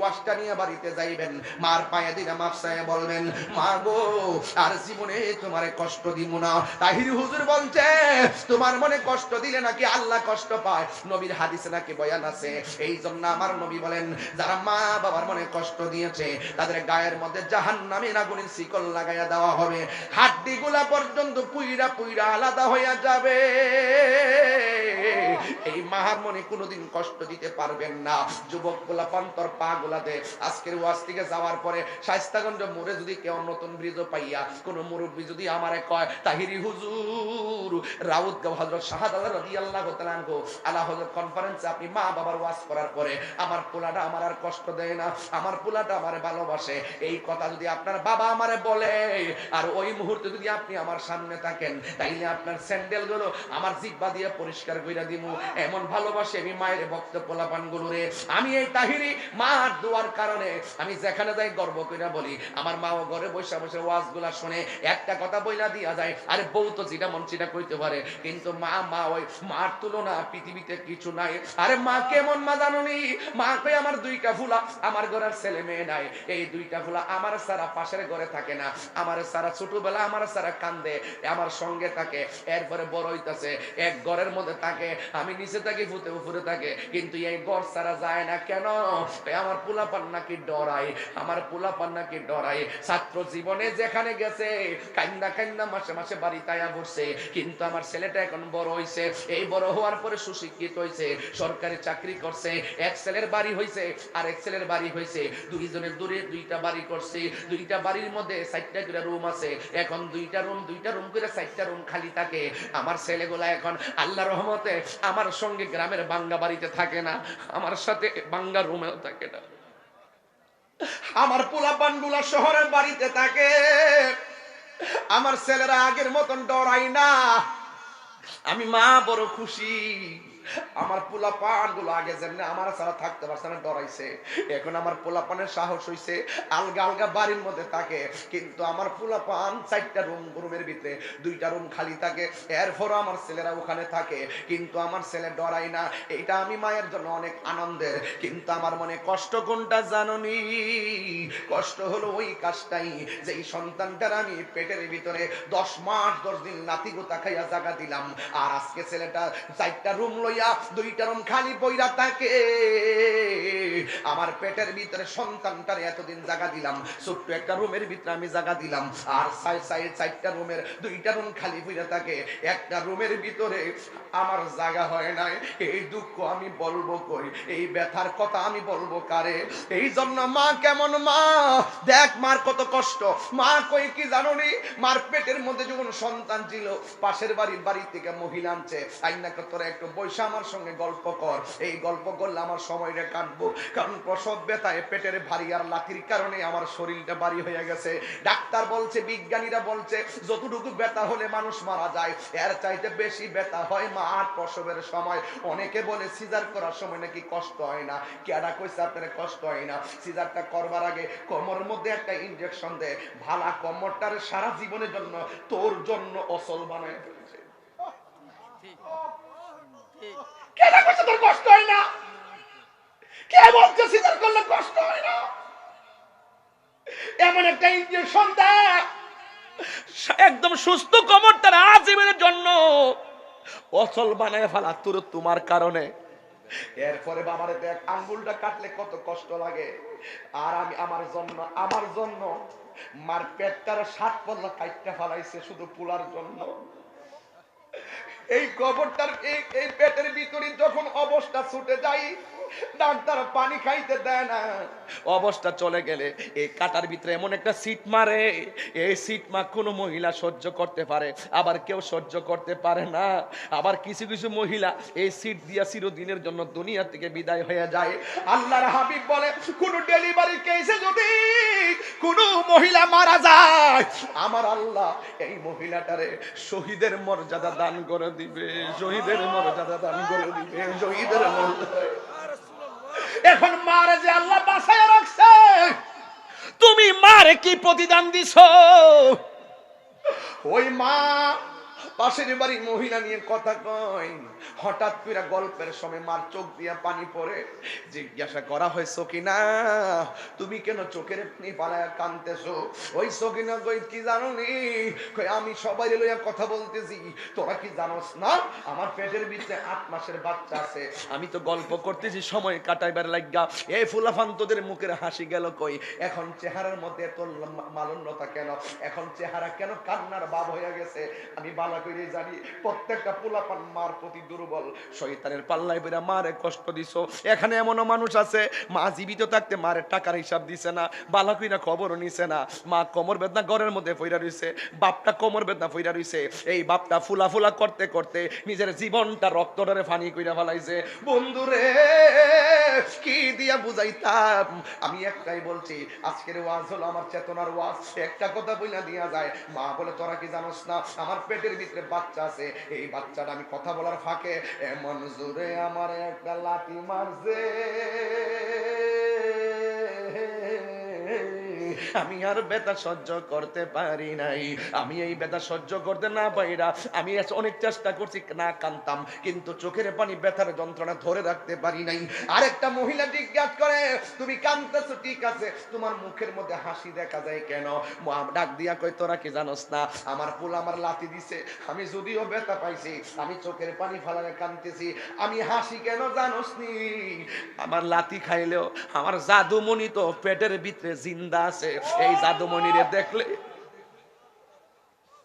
ওয়াশটা নিয়ে বাড়িতে যাইবেন। মার পায়ে দিনা মাপসায় বলবেন, মা গো, আর জীবনে তোমারে কষ্ট দিব না। তাহির হুজুর বলছে, তোমার মনে কষ্ট দিলে নাকি আল্লাহ কষ্ট পায়? নবীর হাদিসে নাকি বয়ান আছে। এই জন্য আমার নবী বলেন, যারা মা বাবার মনে কষ্ট দিয়েছে, তাদের গায়ের মধ্যে জাহান নামের আগুনের শিকল লাগাইয়া দেওয়া হবে। হাড্ডি গুলা পর্যন্ত পুইরা পুইরা আলাদা হইয়া যাবে। মাহার মনে কোনোদিন কষ্ট দিতে পারবেন না। যুবকগুলা পান্তর পা গুলাতে আজকের ওয়াজ থেকে যাওয়ার পরে শাইস্তাগঞ্জ মোড়ে যদি কেউ নতুন ব্রিজ পাইয়া, কোন মুরব্বী যদি আমারে কয়, তাহিরি হুজুর রাউত হজরত শাহাদ আল্লাহ আল্লাহ আল্লাহ হজরত কনফারেন্সে আপনি মা বাবার ওয়াজ করার পরে আমার পোলাটা আমার আর কষ্ট দেয় না, আমার পোলাটা আমার ভালোবাসে। এই কথা যদি আপনার বাবা আমারে বলে, আর ওই মুহূর্তে যদি আপনি আমার সামনে থাকেন, তাইলে আপনার স্যান্ডেলগুলো আমার জিব্বা দিয়ে পরিষ্কার কইরা দিব এমন ভালোবাসে আমি মায়ের ভক্ত পোলাপান গুলোরে আমি এই তাহিরি মার দোয়ার কারণে আমি যেখানে যাই গর্ব কইরা বলি। আমার মাও ঘরে বসে বসে ওয়াজগুলা শুনে, একটা কথা বইলা দিয়া যায়, আরে বউ তো যেটা মন সেটা কইতে পারে। কিন্তু মা মা ওই মার তুলনা পৃথিবীতে কিছু নাই। আরে মা কেমন মা জানুনি? মা কই আমার দুইটা ফুলা আমার ঘরের ছেলে মেয়ে নাই। এই দুইটা ফুলা আমার সারা পাশের ঘরে থাকে না। আমার সারা ছোটবেলা আমার সারা কান্দে, আমার সঙ্গে থাকে, এরপরে বড় হইতাছে, এক ঘরের মধ্যে থাকে। আমি নিচে থাকি ফুতে উপরে থাকে, কিন্তু এই ঘর সারা যায় না। কেন? আমার পোলাপান নাকি ডরায়, আমার পোলাপান নাকি ডরায়। ছাত্র জীবনে যেখানে গেছে কান্দা কান্দা মাসে মাসে বাড়িতে আয়া বসছে কিন্তু আমার ছেলেটা এখন বড় হইছে। এই বড় হওয়ার পরে সুশিক্ষিত হইছে, সরকারি চাকরি করছে, এক ছেলের বাড়ি হইছে আর এক ছেলের বাড়ি হইছে। দুইজনের দূরে দুইটা বাড়ি করছে, দুইটা বাড়ির মধ্যে চারটা করে রুম আছে। এখন দুইটা রুম দুইটা রুম করে চারটা রুম খালি থাকে। আমার ছেলেগুলা এখন আল্লাহ রহমতে আমার সঙ্গে গ্রামের বাঙ্গা বাড়িতে থাকে না, আমার সাথে বাঙ্গা রুমেও থাকে না। আমার পোলাপানগুলা শহরের বাড়িতে থাকে। আমার ছেলেরা আগের মতন ডরাই না। আমি মা বড় খুশি। আমার পোলা পানগুলো আগে যেমনি আমার ছাড়া থাকতে পারছে না, ডরাইছে। এখন আমার পোলা পানের সাহস হইছে, আলগা আলগা বাড়ির মধ্যে থাকে। কিন্তু আমার পোলা পান চারটা রুম, রুমের ভিতরে দুইটা রুম খালি থাকে। এরপরও আমার ছেলেরা ওখানে থাকে। কিন্তু আমার ছেলে ডরাই না। এটা আমি মায়ের জন্য অনেক আনন্দের। কিন্তু আমার মনে কষ্ট কোনটা জাননি? কষ্ট হলো ওই কাজটাই। যে এই সন্তানটার আমি পেটের ভিতরে দশ মাস, দশ দিন নাতি গোতা খাইয়া জায়গা দিলাম। আর আজকে ছেলেটা চারটা রুম লইয়া দুইটা রুম খালি বইরা থাকে আমার পেটের ভিতরে সন্তানটার এতদিন জায়গা দিলাম, ছোট্ট একটা রুমের ভিতরে আমি জায়গা দিলাম, আর সাইড সাইড, চারটা রুমের দুইটা রুম খালি বইরা থাকে একটা রুমের ভিতরে আমার জায়গা হয় নাই, এই দুঃখ আমি বলব কই, এই ব্যথার কথা আমি বলব কারে? এই জন্য মা কেমন মা? দেখ মার কত কষ্ট। মা কই কি জানো নি মার পেটের মধ্যে যখন সন্তান ছিল, পাশের বাড়ির বাড়ি থেকে মহিলা আনছে আইনা তোরা একটু বৈশা আমার সঙ্গে গল্প কর। এই গল্প করলে আমার সময়টা কাটবো। কারণ প্রসব ব্যথায় পেটের ভারী আর লাঠির কারণে আমার শরীরটা ভারী হয়ে গেছে। ডাক্তার বলছে, বিজ্ঞানীরা বলছে, যতটুকু ব্যথা হলে মানুষ মারা যায়, এর চাইতে বেশি ব্যথা হয় মা আর প্রসবের সময়। অনেকে বলে, সিজার করার সময় নাকি কষ্ট হয় না। কেডা কইছে আপনার কষ্ট হয় না? সিজারটা করবার আগে কোমরের মধ্যে একটা ইনজেকশন দেয় ভালা কোমরটার সারা জীবনের জন্য, তোর জন্য অসল বানায় ফেলছে। কেডা কইছে তোর কষ্ট হয় না? কে বলছে সিজার করলে কষ্ট হয় না? এমন একটা ইনজেকশন দেয় একদম সুস্থ কোমরটার আজীবনের জন্য। অচল বানায় ফেলা তোর তোমার কারণে। এরপরে বাবারে দেখ, আঙ্গুলটা কাটলে কত কষ্ট লাগে। আর আমি আমার জন্য আমার জন্য মার পেটটার সাত পল্লা কাটতে ফেলাইছে শুধু পোলার জন্য। এই কবরটার এই পেটের ভিতরে যখন অবস্থা ছুটে যাই ডাক্তার পানি খাইতে দেয় না। অবস্থা চলে গেলে এই কাটার ভিতরে এমন একটা সিট মারে, এই সিট মা কোনো মহিলা সহ্য করতে পারে, আবার কেউ সহ্য করতে পারে না। আবার কিছু কিছু মহিলা এই সিট দিয়া চিরদিনের জন্য দুনিয়া থেকে বিদায় হয়ে যায়। আল্লাহর হাবিব বলে, কোন ডেলিভারি কেসে যদি কোন মহিলা মারা যায়, আমার আল্লাহ এই মহিলাটারে শহীদের মর্যাদা দান করে দিবে, শহীদের মর্যাদা দান করে দিবে, শহীদের মর্যাদা। এখন মারে যে আল্লাহ বাসায় রাখছে। তুমি মারে কি প্রতিদান দিছ? ওই মা পাশের বাড়ি মহিলা নিয়ে কথা কয়। হঠাৎ করে গল্পের সময় মার চোখ দিয়া পানি পড়ে। জিজ্ঞাসা করা হয় সকিনা তুমি কেন চোখের পালায় কানতেছো? ওই সকিনা কই, কি জানো নি আমি সবাই লইয়া কথা বলতেছি। তোরা কি জানোস না? আমার পেটের ভিতরে আট মাসের বাচ্চা আছে। আমি তো গল্প করতেছি, সময় কাটাইবার লাগা এই ফুলাফান্তদের মুখের হাসি গেল কই? এখন চেহারার মধ্যে এত মালন্যতা কেন? এখন চেহারা কেন কান্নার ভাব হয়ে গেছে? আমি বালা জানি, প্রত্যেকটা পোলাপান মার প্রতি দুর্বল। পাল্লায় মারে কষ্ট দিছো। এখানে এমনও মানুষ আছে, মা জীবিত থাকতে মারের টাকার হিসাব দিছে না, বালা কইরা খবরও নিছে না। মা কোমর বেদনা ঘরের মধ্যে ফইরা বাপটা কোমর বেদনা ফইরা এই বাপটা ফুলা ফুলা করতে করতে নিজের জীবনটা রক্ত ডরে ফানি কইরা ফেলাইছে। বন্ধুরে, কি দিয়া বুঝাইতাম? আমি একটাই বলছি, আজকের ওয়াজ হলো আমার চেতনার ওয়াজ। একটা কথা বইলা দিয়া যায়, মা বলে, তোরা কি জানোস না, আমার পেটের ভিতরে বাচ্চা আছে এই বাচ্চাটা আমি কথা বলার ফাঁকে এমন জোরে আমার একটা লাঠি মারছে। আমি আর বেতা সহ্য করতে পারি নাই। আমি এই বেতা সহ্য করতে না পাইরা আমি অনেক চেষ্টা করছি, না কানতাম, কিন্তু চোখের পানি ব্যথার যন্ত্রণা ধরে রাখতে পারি নাই। আরেকটা মহিলা জিজ্ঞাসা করে, তুমি কানতেছো, ঠিক আছে? তোমার মুখের মধ্যে হাসি দেখা যায় কেন? ডাক দিয়া কই তোরা কি জানোস না, আমার ফুল আমার লাতি দিছে। আমি যদিও ব্যথা পাইছি, আমি চোখের পানি ফালারে কানতেছি। আমি হাসি কেন জানোস নি আমার লাতি খাইলেও আমার জাদুমণি তো পেটের ভিতরে জিন্দা আছে। eis a domonire declare.